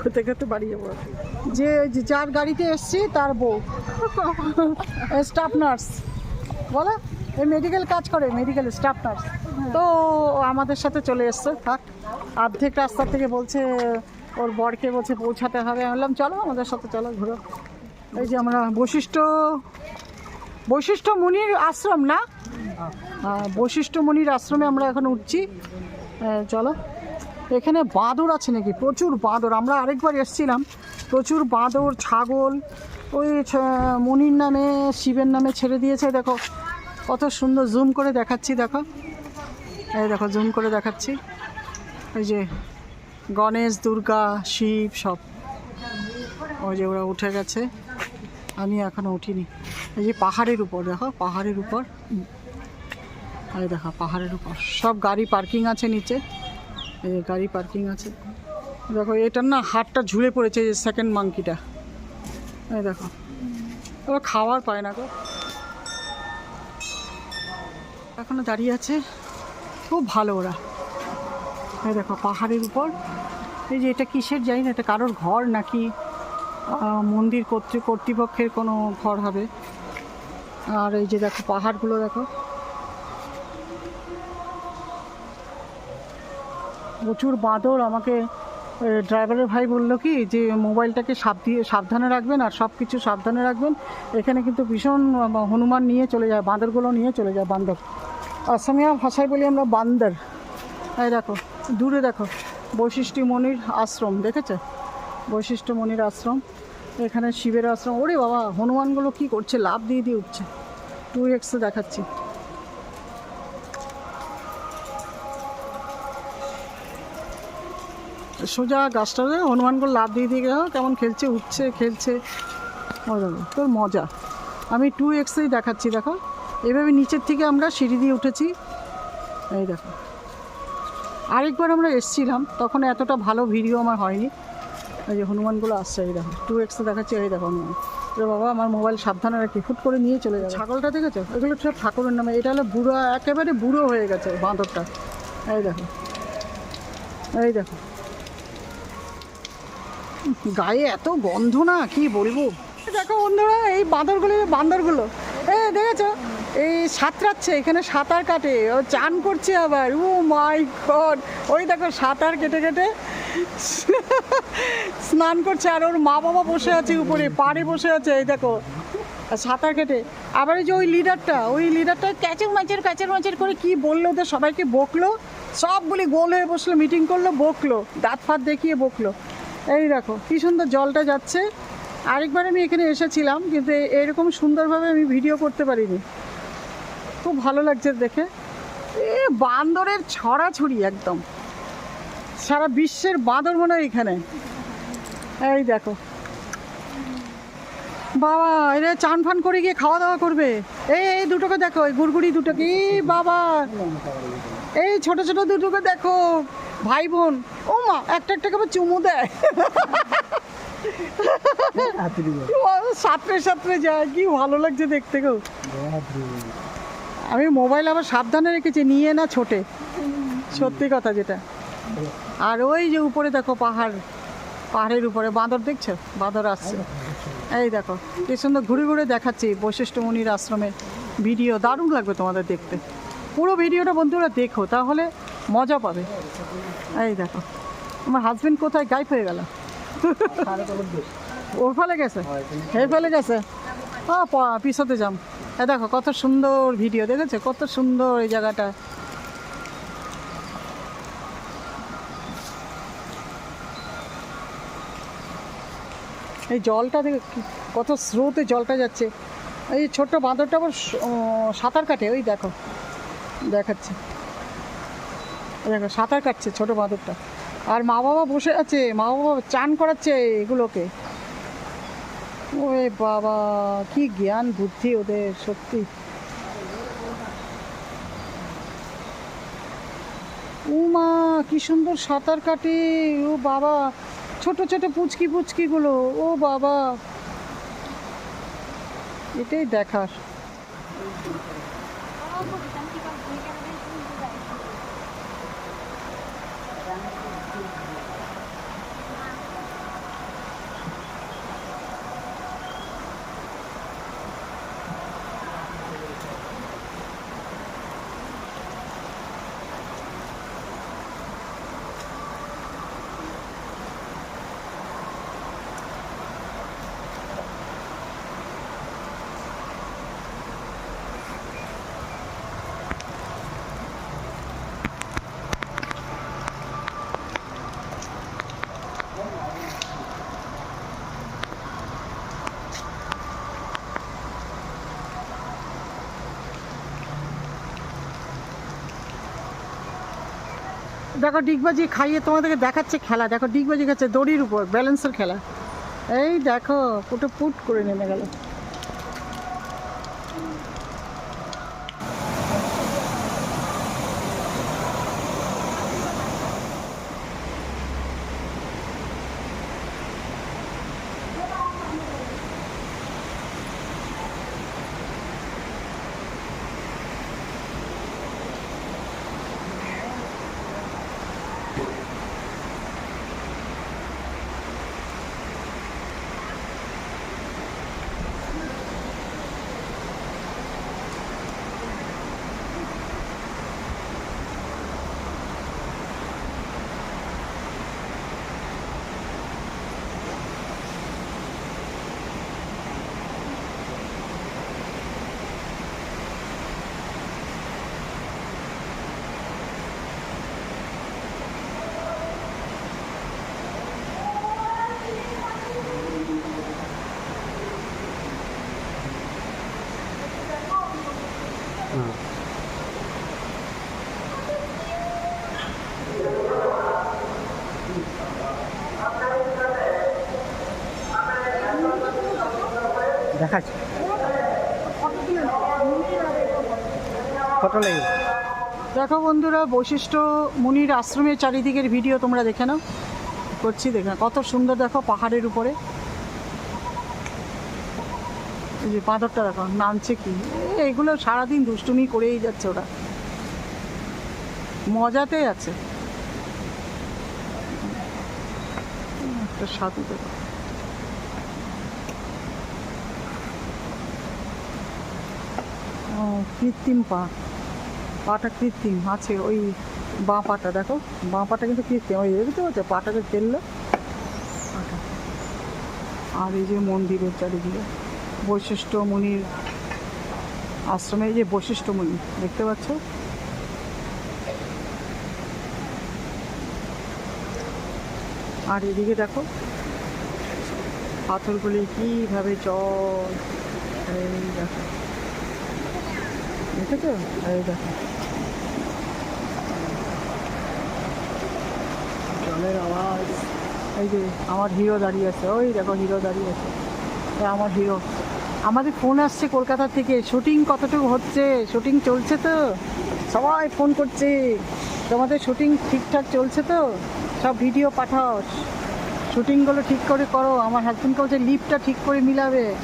খেতে খেতে বাড়ি যাব। যে যার গাড়িতে এসছি তার বউ। স্টাফ নার্স বলো এই মেডিকেল কাজ করে মেডিকেল স্টাফ নার্স তো আমাদের সাথে চলে এসছে থাক। অর্ধেক রাস্তা থেকে বলছে ওর বরকে বলছে পৌঁছাতে হবে। বললাম চলো আমাদের সাথে চলো ঘুরো। এই যে আমরা বৈশিষ্ট্য বৈশিষ্ট্য মুনির আশ্রম না? হ্যাঁ, বৈশিষ্ট্য মুনির আশ্রমে আমরা এখন উঠছি। চলো। এখানে বাঁদর আছে নাকি? প্রচুর বাঁদর। আমরা আরেকবার এসেছিলাম। প্রচুর বাঁদর, ছাগল, ওই মুনির নামে, শিবের নামে ছেড়ে দিয়েছে, দেখো। কত সুন্দর জুম করে দেখাচ্ছি, দেখো। এই দেখো জুম করে দেখাচ্ছি। ওই যে গণেশ, দুর্গা, শিব, সব। ওই যে ওরা উঠে গেছে। আমি এখনও উঠিনি। এই যে পাহাড়ের উপর, দেখো, পাহাড়ের উপর। এই দেখো, পাহাড়ের উপর। সব গাড়ি পার্কিং আছে নিচে। গাড়ি পার্কিং আছে। দেখো, এটার না হাতটা ঝুলে পড়েছে সেকেন্ড মাংকিটা এই দেখো। ওরা খাওয়ার পায় না গো। এখনও দাঁড়িয়ে আছে। খুব ভালো ওরা। দেখো, পাহাড়ের উপর। এই যে এটা কিসের জানি না, এটা কারোর ঘর নাকি মন্দির কর্তৃ কর্তৃপক্ষের কোনো ঘর হবে। আর এই যে দেখো, পাহাড়গুলো দেখো। প্রচুর বাঁদর আমাকে ড্রাইভারের ভাই বলল কি যে মোবাইলটাকে সাব দিয়ে, সাবধানে রাখবেন আর সব কিছু সাবধানে রাখবেন। এখানে কিন্তু ভীষণ হনুমান নিয়ে চলে যায়, বাঁদরগুলো নিয়ে চলে যায় বান্দর। অসমিয়া ভাষায় বলি আমরা বান্দর। এই দেখো, দূরে দেখো, বৈশিষ্ট্য মনির আশ্রম, দেখেছে? বৈশিষ্ট্য মনির আশ্রম, এখানে শিবের আশ্রম। ওরে বাবা, হনুমানগুলো কি করছে? লাভ দিয়ে দিয়ে উঠছে। টু এক্সে দেখাচ্ছি। সোজা গাছটাতে হনুমানগুলো লাভ দিয়ে দিয়ে গেল, কেমন খেলছে, উঠছে, খেলছে। মজা তোর মজা। আমি টু এক্সেই দেখাচ্ছি, দেখো। এভাবে নিচের থেকে আমরা সিঁড়ি দিয়ে উঠেছি। এই দেখো। আরেকবার আমরা এসছিলাম, তখন এতটা ভালো ভিডিও আমার হয়নি। এই যে হনুমানগুলো আসছে, এই দেখো। টু এক্সে দেখাচ্ছি, এই দেখো হনুমান। এবার বাবা, আমার মোবাইল সাবধানে রাখি ফুট করে নিয়ে চলে যাবে। ছাগলটা দেখেছ? এগুলো সব ঠাকুরের নামে, এটা হলো বুড়ো, একেবারে বুড়ো হয়ে গেছে বাঁদরটা। এই দেখো। এই দেখো। গায়ে এত গন্ধ না, কি বলব? দেখো বন্ধুরা, এই বাঁদরগুলো বান্দরগুলো এ, দেখেছ? এই সাঁতরাচ্ছে, এখানে সাঁতার কাটে। ও চান করছে আবার। Oh my god. ওই দেখো, সাঁতার কেটে কেটে স্নান করছে আর ওর মা বাবা বসে আছে উপরে, পাড়ে বসে আছে, এই দেখো। সাঁতার কেটে। আবার এই যে ওই লিডারটা ওই লিডারটা ক্যাচের মাচের ক্যাচের মাচের করে কি বলল ওদের সবাইকে? বকলো। সবগুলি গোল হয়ে বসল, মিটিং করল, বকলো। দাঁত ফাত দেখিয়ে বকলো। এই দেখো, কি সুন্দর জলটা যাচ্ছে। আরেকবার আমি এখানে এসেছিলাম, কিন্তু এরকম সুন্দরভাবে আমি ভিডিও করতে পারিনি। খুব ভালো লাগছে দেখে। এ, বান্দরের ছড়াছড়ি একদম। সারা বিশ্বের বাঁদর মনে হয় এখানে। এই দেখো। বাবা, এরা চান ফান করে গিয়ে খাওয়া দাওয়া করবে। এই এই দুটোকে দেখো, এই গুড়গুড়ি দুটোকে। বাবা। এই ছোট ছোট দুটোকে দেখো। ভাই বোন, ও মা, একটা একটা করে চুমু দেয়। সাঁতরে সাঁতরে যায়, কি ভালো লাগছে দেখতে গো। আমি মোবাইল আবার সাবধানে রেখেছি, নিয়ে না ছোটে। সত্যি কথা যেটা। আর ওই যে উপরে দেখো পাহাড়, পাহাড়ের উপরে, বাঁদর দেখছ? বাঁদর আসছে। এই দেখো, কি সুন্দর ঘুরে ঘুরে দেখাচ্ছি বৈশিষ্ট্য মুনির আশ্রমের ভিডিও। দারুণ লাগবে তোমাদের দেখতে। পুরো ভিডিওটা বন্ধুরা দেখো, তাহলে মজা পাবে। এই দেখো, আমার হাজবেন্ড কোথায় গায়েব হয়ে গেল। ওর ফেলে গেছে? হে ফেলে গেছে? পিছতে যাম। এ দেখো, কত সুন্দর ভিডিও দেখেছ? কত সুন্দর এই জায়গাটা। এই জলটা দেখে কত স্রোতে জলটা যাচ্ছে। এই ছোট্ট বাঁদরটা আবার সাঁতার কাটে, ওই দেখো। দেখাচ্ছে। দেখো, সাঁতার কাটছে ছোট বাঁদরটা। আর মা বাবা বসে আছে, মা বাবা চান করাচ্ছে এগুলোকে। ওরে বাবা, কি জ্ঞান, বুদ্ধি ওদের, সত্যি। উমা, কি সুন্দর সাঁতার কাটে। ও বাবা, ছোট ছোট পুচকি পুচকিগুলো, ও বাবা। এটাই দেখার। দেখো ডিগবাজি খাইয়ে তোমাদেরকে দেখাচ্ছে খেলা। দেখো ডিগবাজি খাচ্ছে দড়ির উপর, ব্যালেন্সের খেলা। এই দেখো পুটো পুট করে নেমে গেল। দেখাচ্ছি। দেখো বন্ধুরা, বৈশিষ্ট্য মুনির আশ্রমের চারিদিকের ভিডিও তোমরা দেখে নাও। করছি, দেখে। কত সুন্দর দেখো পাহাড়ের উপরে। এই যে বাঁদরটা দেখো, নামছে কি? এইগুলো সারাদিন দুষ্টুমি করেই যাচ্ছে ওরা। মজাতে আছে। একটা সাধু দেখো। কৃত্রিম পা। পাটা কৃত্রিম, আছে ওই বাঁ পাটা, দেখো। বাঁ পাটা কিন্তু কৃত্রিম, ওই দেখতে পাচ্ছ? পাটাকে ফেলল। পাটা। আর এই যে মন্দিরের চারিদিকে, বৈশিষ্ট্য মুনির আশ্রমে যে বৈশিষ্ট্য মুনি, দেখতে পাচ্ছ? আর এদিকে দেখো, পাথরগুলি কীভাবে জল, এই দেখো। এই দেখো জলের আওয়াজ এই যে আমার হিরো দাঁড়িয়ে আছে ওই দেখো হিরো দাঁড়িয়ে আছে আমার হিরো আমাদের ফোন আসছে কলকাতা থেকে. শুটিং কতটুকু হচ্ছে? শুটিং চলছে তো? সবাই ফোন করছে। তোমাদের শুটিং ঠিকঠাক চলছে তো? সব ভিডিও পাঠাও। শুটিংগুলো ঠিক করে করো। আমার হাজব্যান্ডকে বলছে লিপটা ঠিক করে মিলাবে।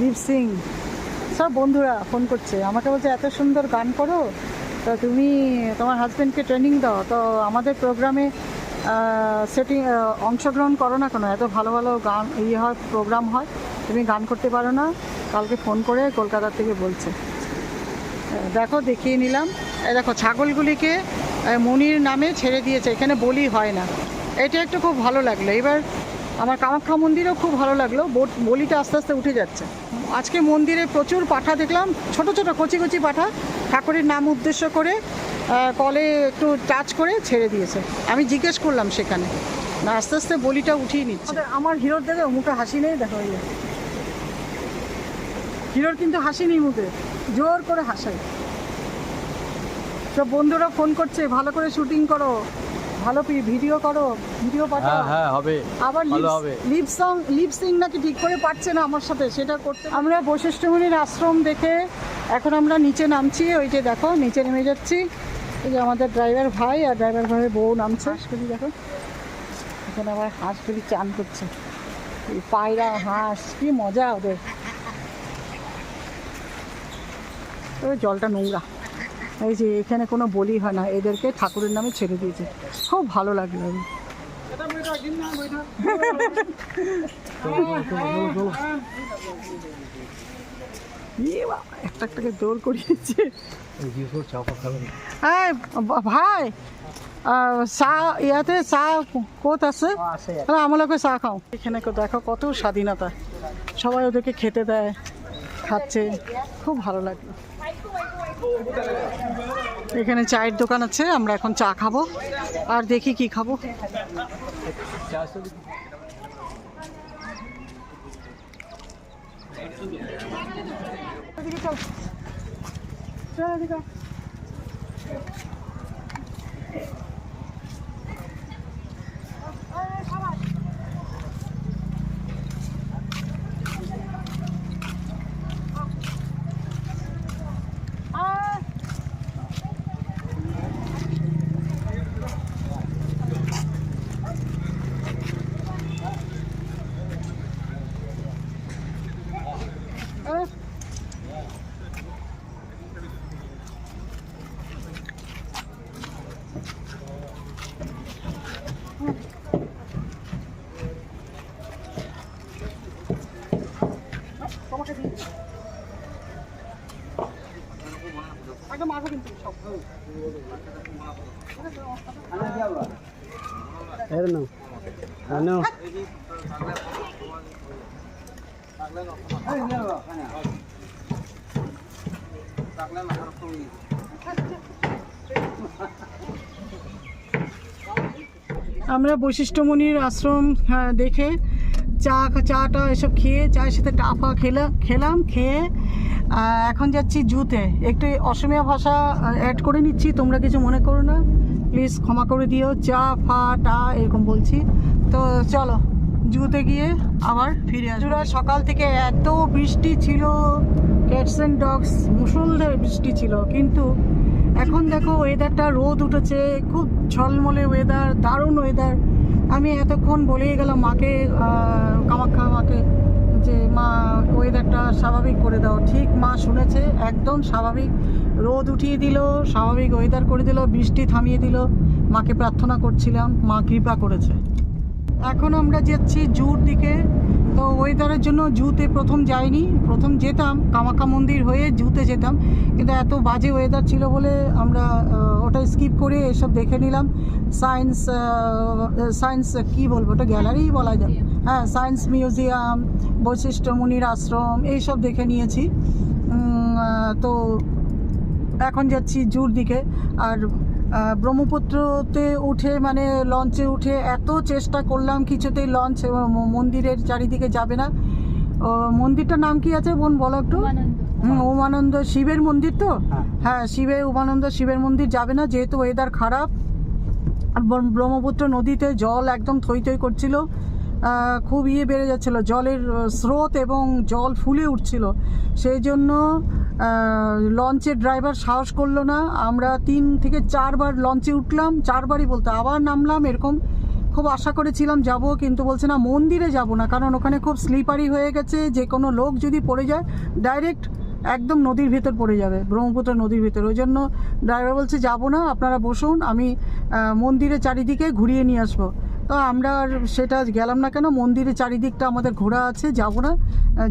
লিপ সিং। সব বন্ধুরা ফোন করছে। আমাকে বলছে, এত সুন্দর গান করো। তো তুমি তোমার হাজব্যান্ডকে ট্রেনিং দাও। তো আমাদের প্রোগ্রামে সেটিং অংশগ্রহণ করো না কেন? এত ভালো ভালো গান ইয়ে হয় প্রোগ্রাম হয়। তুমি গান করতে পারো না। কালকে ফোন করে কলকাতা থেকে বলছে। দেখো, দেখিয়ে নিলাম। দেখো, ছাগলগুলিকে মনির নামে ছেড়ে দিয়েছে। এখানে বলি হয় না। এটা একটু খুব ভালো লাগল। এবার আমার কামাখ্যা মন্দিরেও খুব ভালো লাগল। বোট- বলিটা আস্তে আস্তে উঠে যাচ্ছে। আজকে মন্দিরে প্রচুর পাঠা দেখলাম, ছোট ছোট কচি কচি পাঠা। ঠাকুরের নাম উদ্দেশ্য করে কলে একটু টাচ করে ছেড়ে দিয়েছে। আমি জিজ্ঞেস করলাম সেখানে। না, আস্তে আস্তে বলিটা উঠিয়ে নিচ্ছে। আমার হিরোর দেখো মুখে হাসি নেই, দেখো এই যে। হিরোর কিন্তু হাসি নেই মুখে, জোর করে হাসাই সব বন্ধুরা ফোন করছে, ভালো করে শুটিং করো। ভালো ভিডিও করো ভিডিও পাঠাও। হ্যাঁ হ্যাঁ হবে। আবার ভালো হবে। লিপ সং লিপ সিং নাকি ঠিক করে পারছে না আমার সাথে সেটা করতে আমরা বৈশিষ্ট্যমণির আশ্রম দেখে এখন আমরা নিচে নামছি ওই যে দেখো নিচে নেমে যাচ্ছি। এই যে আমাদের ড্রাইভার ভাই আর ড্রাইভার ভাইয়ের বউ নামছে। হাঁসগুলি দেখো। এখানে আবার হাঁসগুলি চান করছে। এই পায়রা হাঁস কি মজা ওদের। তবে জলটা নোংরা। এই যে এখানে কোনো বলি হয় না এদেরকে ঠাকুরের নামে ছেড়ে দিয়েছে। খুব ভালো লাগল। আমি একটা একটাকে দৌড় করিয়েছে। ভাই চাহ ইয়াতে চাহ ক'ত আছে? তাহলে আমালোকে চাহ খাও। এখানে দেখো কত স্বাধীনতা। সবাই ওদেরকে খেতে দেয় খাচ্ছে। খুব ভালো লাগল। এখানে চায়ের দোকান আছে আমরা এখন চা খাব। আর দেখি কি খাব। চল এর আমরা বৈশিষ্ট্যমণির আশ্রম হ্যাঁ, দেখে চা চাটা এসব খেয়ে চায়ের সাথে টাফা খেলা খেলাম খেয়ে এখন যাচ্ছি জুতে। একটু অসমীয়া ভাষা অ্যাড করে নিচ্ছি, তোমরা কিছু মনে করো না। প্লিজ ক্ষমা করে দিও। চা, ফা, টা, এরকম বলছি। তো চলো, জুতে গিয়ে আবার ফিরে আসব। সকাল থেকে এত বৃষ্টি ছিল। ক্যাটস অ্যান্ড ডগস মুসলধারে বৃষ্টি ছিল। কিন্তু এখন দেখো ওয়েদারটা রোদ উঠেছে। খুব ঝলমলে ওয়েদার দারুণ ওয়েদার আমি এতক্ষণ বলেই গেলাম মাকে কামাক্ষা মাকে। যে মা ওয়েদারটা স্বাভাবিক করে দাও। ঠিক মা শুনেছে, একদম স্বাভাবিক। রোদ উঠিয়ে দিল, স্বাভাবিক ওয়েদার করে দিল, বৃষ্টি থামিয়ে দিল। মাকে প্রার্থনা করছিলাম, মা কৃপা করেছে। এখন আমরা যাচ্ছি জুর দিকে। তো ওয়েদারের জন্য জুতে প্রথম যাইনি। প্রথম যেতাম কামাখ্যা মন্দির হয়ে জুতে যেতাম। কিন্তু এত বাজে ওয়েদার ছিল বলে আমরা ওটা স্কিপ করে এসব দেখে নিলাম। সায়েন্স সায়েন্স কি বলব ওটা গ্যালারিই বলা যায়। হ্যাঁ সায়েন্স মিউজিয়াম বৈশিষ্ট্য মুনির আশ্রম এইসব দেখে নিয়েছি। তো এখন যাচ্ছি জুর দিকে। আর ব্রহ্মপুত্রতে উঠে মানে লঞ্চে উঠে এত চেষ্টা করলাম কিছুতেই লঞ্চ এবং মন্দিরের চারিদিকে যাবে না। ও, মন্দিরটার নাম কি আছে বোন বলো একটু? হুম, উমানন্দ শিবের মন্দির তো? হ্যাঁ। হ্যাঁ শিবের উমানন্দ শিবের মন্দির যাবে না যেহেতু ওয়েদার খারাপ। আর ব্রহ্মপুত্র নদীতে জল একদম থই থই করছিল। খুব ইয়ে বেড়ে যাচ্ছিল জলের স্রোত এবং জল ফুলে উঠছিল। সেই জন্য লঞ্চের ড্রাইভার সাহস করল না। আমরা তিন থেকে চারবার লঞ্চে উঠলাম চারবারই বলতে আবার নামলাম এরকম খুব আশা করেছিলাম যাব কিন্তু বলছে না মন্দিরে যাব না কারণ ওখানে খুব স্লিপারি হয়ে গেছে যে কোনো লোক যদি পড়ে যায় ডাইরেক্ট একদম নদীর ভেতর পড়ে যাবে ব্রহ্মপুত্র নদীর ভেতর। ওই জন্য ড্রাইভার বলছে যাব না আপনারা বসুন আমি আহ, মন্দিরের চারিদিকে ঘুরিয়ে নিয়ে আসব। তো আমরা আর সেটা গেলাম না কেন মন্দিরের চারিদিকটা আমাদের ঘোরা আছে যাব না।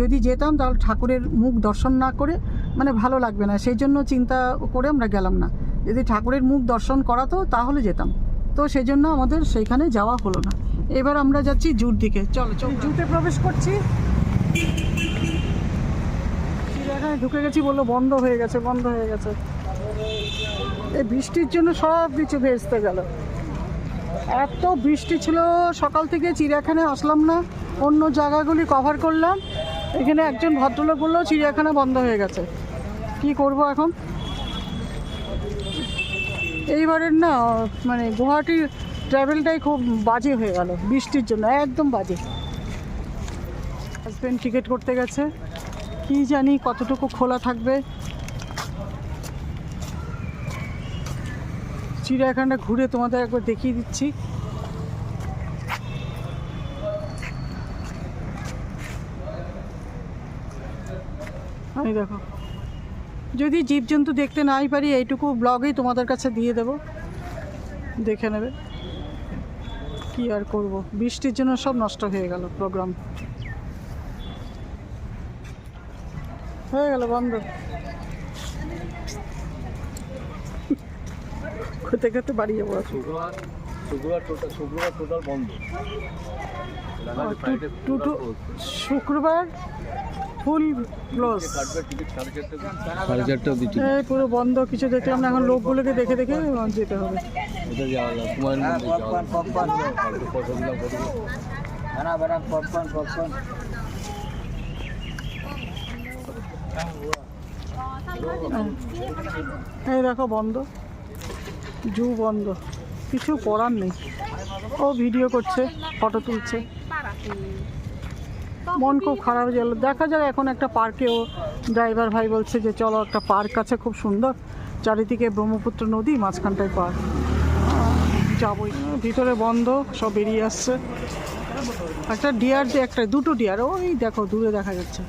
যদি যেতাম তাহলে ঠাকুরের মুখ দর্শন না করে মানে ভালো লাগবে না। সেই জন্য চিন্তা করে আমরা গেলাম না। যদি ঠাকুরের মুখ দর্শন করাতো তাহলে যেতাম। তো সেই জন্য আমাদের সেইখানে যাওয়া হলো না। এবার আমরা যাচ্ছি জুর দিকে। চলো চলো। জুতে প্রবেশ করছি। চিড়িয়াখানায় ঢুকে গেছি বলল বন্ধ হয়ে গেছে বন্ধ হয়ে গেছে। এই বৃষ্টির জন্য সব কিছু ভেস্তে গেল। এত বৃষ্টি ছিল সকাল থেকে চিড়িয়াখানায় আসলাম না। অন্য জায়গাগুলি কভার করলাম। এখানে একজন ভদ্রলোক বলল চিড়িয়াখানা বন্ধ হয়ে গেছে। কি করব এখন? এইবারের না মানে গুয়াহাটির ট্রাভেলটাই খুব বাজে হয়ে গেল, বৃষ্টির জন্য, একদম বাজে। হাজব্যান্ড টিকিট করতে গেছে, কি জানি কতটুকু খোলা থাকবে। চিড়িয়াখানাটা ঘুরে তোমাদের একবার দেখিয়ে দিচ্ছি। আমি দেখো। যদি জীবজন্তু দেখতে নাই পারি এইটুকু ব্লগেই তোমাদের কাছে দিয়ে দেব। দেখে নেবে। কি আর করব? বৃষ্টির জন্য সব নষ্ট হয়ে গেল প্রোগ্রাম হয়ে গেল বন্ধ। খেতে খেতে বাড়ি যাব শুক্রবার শুক্রবার টোটাল শুক্রবার টোটাল বন্ধ শুক্রবার ফুল ক্লোজ। সাড়ে চারটে অবধি এই পুরো বন্ধ কিছু দেখলাম না এখন লোকগুলোকে দেখে দেখে যেতে হবে। কত এই দেখো বন্ধ জু বন্ধ কিছু করার নেই। ও ভিডিও করছে ফটো তুলছে। মন খুব খারাপ গেল। দেখা যাক এখন একটা পার্কেও ড্রাইভার ভাই বলছে যে চলো একটা পার্ক আছে খুব সুন্দর। চারিদিকে ব্রহ্মপুত্র নদী, মাঝখানটায় পার্ক যাবই। ভিতরে বন্ধ, সব বেরিয়ে আসছে। একটা ডিয়ার যে একটা, দুটো ডিয়ার ওই দেখো, দূরে দেখা যাচ্ছে।